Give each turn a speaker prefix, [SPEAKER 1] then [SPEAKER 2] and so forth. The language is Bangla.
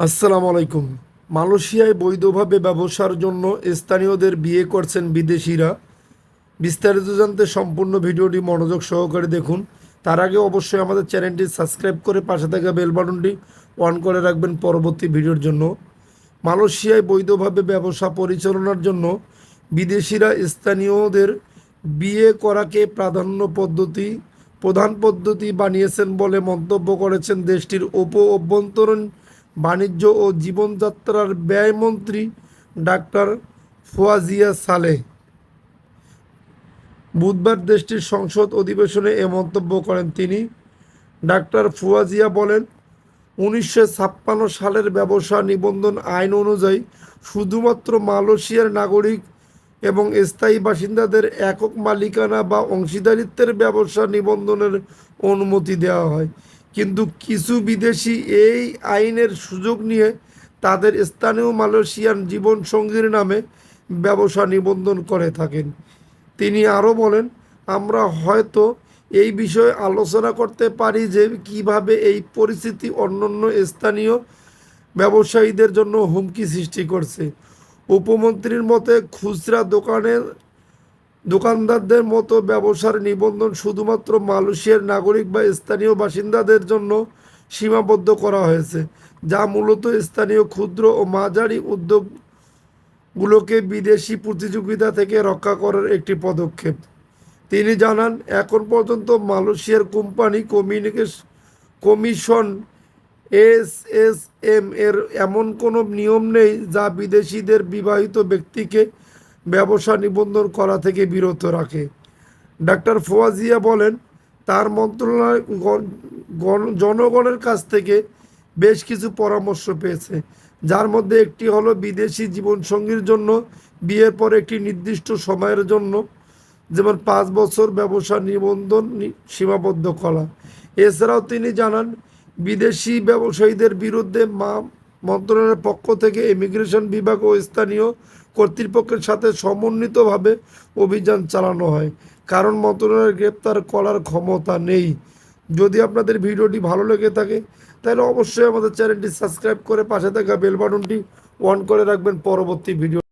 [SPEAKER 1] আসসালামু আলাইকুম মালয়েশিয়ায় বৈধভাবে ব্যবসার জন্য স্থানীয়দের বিয়ে করছেন বিদেশিরা। বিস্তারিত জানতে সম্পূর্ণ ভিডিওটি মনোযোগ সহকারে দেখুন। তার আগে অবশ্যই আমাদের চ্যানেলটি সাবস্ক্রাইব করে পাশে থাকা বেল বাটনটি অন করে রাখবেন পরবর্তী ভিডিওর জন্য। মালয়েশিয়ায় বৈধভাবে ব্যবসা পরিচালনার জন্য বিদেশিরা স্থানীয়দের বিয়ে করাকে প্রাধান্য পদ্ধতি, প্রধান পদ্ধতি বানিয়েছেন বলে মন্তব্য করেছেন দেশটির উপ অভ্যন্তরীণ বাণিজ্য ও জীবনযাত্রার ব্যয়মন্ত্রী ডাক্তার ফোয়াজিয়া সালেহ। বুধবার দেশটির সংসদ অধিবেশনে এ মন্তব্য করেন তিনি। ডাক্তার ফুয়াজিয়া বলেন, উনিশশো ছাপ্পান্ন সালের ব্যবসা নিবন্ধন আইন অনুযায়ী শুধুমাত্র মালয়েশিয়ার নাগরিক এবং স্থায়ী বাসিন্দাদের একক মালিকানা বা অংশীদারিত্বের ব্যবসা নিবন্ধনের অনুমতি দেওয়া হয়। কিন্তু কিছু বিদেশি এই আইনের সুযোগ নিয়ে তাদের স্থানীয় মালয়েশিয়ান জীবনসঙ্গীর নামে ব্যবসা নিবন্ধন করে থাকেন। তিনি আরও বলেন, আমরা হয়তো এই বিষয়ে আলোচনা করতে পারি যে কীভাবে এই পরিস্থিতি অন্যান্য স্থানীয় ব্যবসায়ীদের জন্য হুমকি সৃষ্টি করছে। উপমন্ত্রীর মতে, খুচরা দোকানের দোকানদারদের মতো ব্যবসার নিবন্ধন শুধুমাত্র মালয়েশিয়ার নাগরিক বা স্থানীয় বাসিন্দাদের জন্য সীমাবদ্ধ করা হয়েছে, যা মূলত স্থানীয় ক্ষুদ্র ও মাঝারি উদ্যোগগুলোকে বিদেশি প্রতিযোগিতা থেকে রক্ষা করার একটি পদক্ষেপ। তিনি জানান, এখন পর্যন্ত মালয়েশিয়ার company communication commission S S M এর এমন কোনো নিয়ম নেই যা বিদেশিদের বিবাহিত ব্যক্তিকে ব্যবসা নিবন্ধন করা থেকে বিরত রাখে। ডাক্তার ফোয়াজিয়া বলেন, তার মন্ত্রণালয় গণ- গণ- জনগণের কাছ থেকে বেশ কিছু পরামর্শ পেয়েছে, যার মধ্যে একটি হলো বিদেশি জীবনসঙ্গীর জন্য, বিয়ের পর একটি নির্দিষ্ট সময়ের জন্য, যেমন পাঁচ বছর ব্যবসা নিবন্ধন সীমাবদ্ধ করা। এছাড়াও তিনি জানান, বিদেশি ব্যবসায়ীদের বিরুদ্ধে মা মন্ত্রণালয়ের পক্ষ থেকে ইমিগ্রেশন বিভাগ ও স্থানীয় কর্তৃপক্ষের সাথে সমন্বিতভাবে অভিযান চালানো হয়। কারণ মন্ত্রণালয়ের গ্রেপ্তার করার ক্ষমতা নেই। যদি আপনাদের ভিডিওটি ভালো লেগে থাকে, তাহলে অবশ্যই আমাদের চ্যানেলটি সাবস্ক্রাইব করে পাশে থাকা বেল বাটনটি অন করে রাখবেন। পরবর্তী ভিডিও